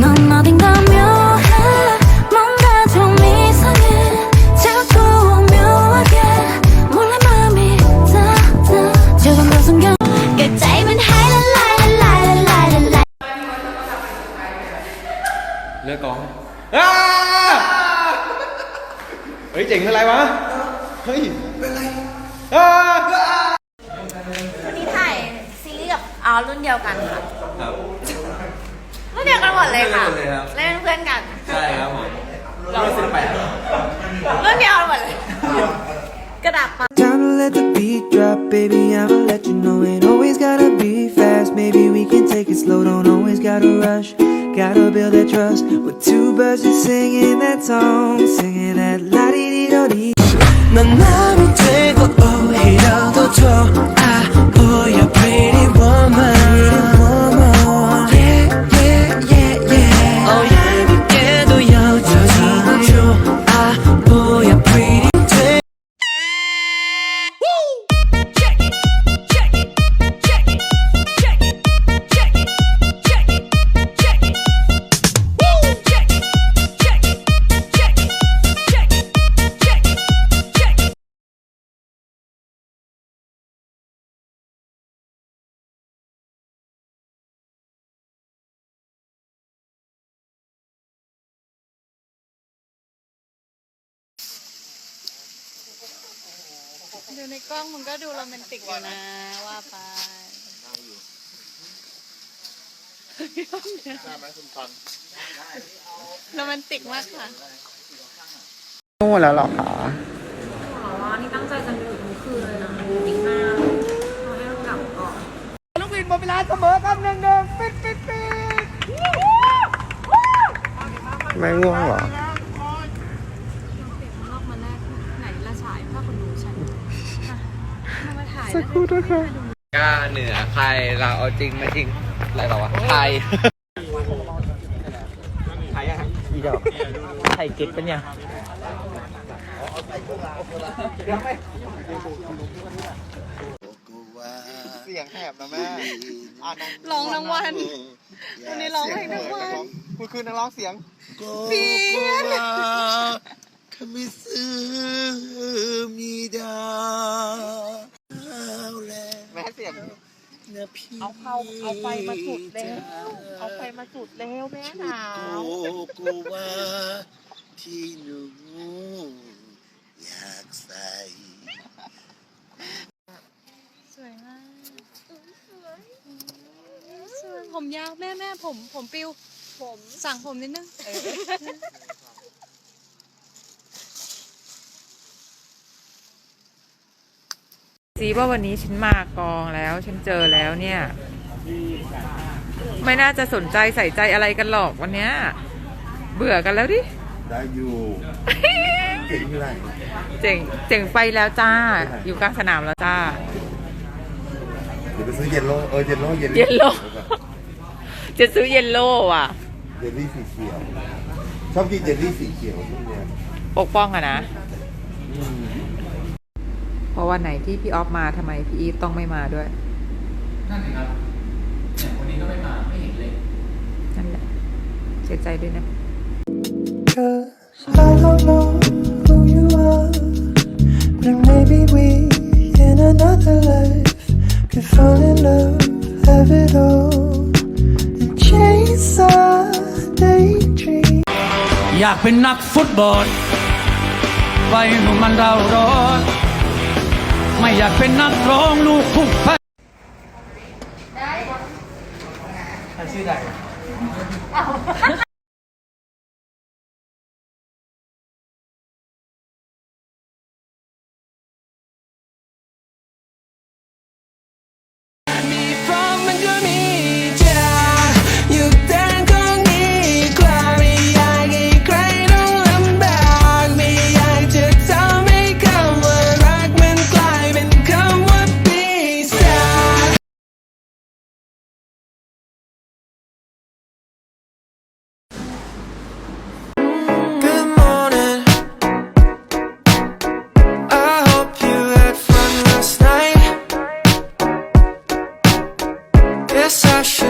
넌 어딘가 묘해 뭔가 좀 이상해 자꾸 오묘하게 몰래 마음이 닿아 조금 더 숨겨 끝자임은 하이라라라라라라 เลือกกองอ้าเฮ้ยเจ๋งอะไรวะ เฮ้ย เป็นไรอ้า วันนี้ถ่ายซีรีส์กับอ๋อรุ่นเดียวกันค่ะ ครับ รุ่นเดียวกันหมดเลยค่ะ รุ่นเดียวกันเลยครับ เล่นเป็นเพื่อนกัน ใช่ครับผมเราสิบแปด รุ่นเดียวกันหมดเลย กระดาษปะ Time to let the beat drop, baby. I'ma let you know it always gotta be fast. Maybe we can take it slow, don't always gotta rush. Gotta build that trust with two birds just singing that song, singing that la di di do di. 넌 나로 되고 오히려 더 좋아 ดูในกล้องมันก็ดูโรแมนติกอยู่นะว่าไปโรแมนติกมากค่ะนู่นแล้วหรอคะอ๋อนี่ตั้งใจจะอยู่ทั้งคืนเลยนะอีกหน้าเราให้เรากลับก่อนลูกวินหมดเวลาเสมอกันหนึ่งหนึ่งปิดปิดปิดไม่ง่วงเหรอ รอบมาแรกไหนละฉายผ้าขนหนูฉันมามาถ่าย สักครู่นะคะกล้าเหนือใครเราเอาจริงไม่จริงอะไรเราวะไทยไทยยังอีดอกไทยเก็ตเป็นยังเสียงแหบนะแม่ร้องทั้งวัน วันนี้ร้องเพลงทั้งวันคุณคือนักร้องเสียงเพี้ยนแม่ เสียงเอาเข้าเอาไฟมาจุดแล้ว เอาไฟมาจุดแล้วแม่หนาวโกวาที่หนูอยากใส่ สวยมากสวยผมยาวแม่แม่ผมผมปิว ผมสั่งผมนิดนึง ซีว่าวันนี้ฉันมากองแล้ว ฉันเจอแล้วเนี่ย ไม่น่าจะสนใจใส่ใจอะไรกันหรอกวันเนี้ย เบื่อกันแล้วดิ ได้อยู่เก่งไรเจ๋งเจ๋งไปแล้วจ้า อยู่กลางสนามแล้วจ้า เดี๋ยวไปซื้อเยลโล่เออเยลโล่เยลเยลโล่ จะซื้อเยลโล่ว่ะ เยลลี่สีเขียว ชอบกินเยลลี่สีเขียวทุกเนี่ยปกป้องอะนะ เพราะวันไหนที่พี่ออฟมาทำไมพี่อีฟต้องไม่มาด้วย นั่นสิครับเนี่ยวันนี้ก็ไม่มาไม่เห็นเลยนั่นแหละเสียใจด้วยนะ Cause I don't know who you are, but maybe we in another life could fall in love, have it all, and chase our daydream. อยากเป็นนักฟุตบอลไว้หนุ่มมันเราร้อน ไม่อยากเป็นนักร้องลูกทุ่งแพ้ชื่อใด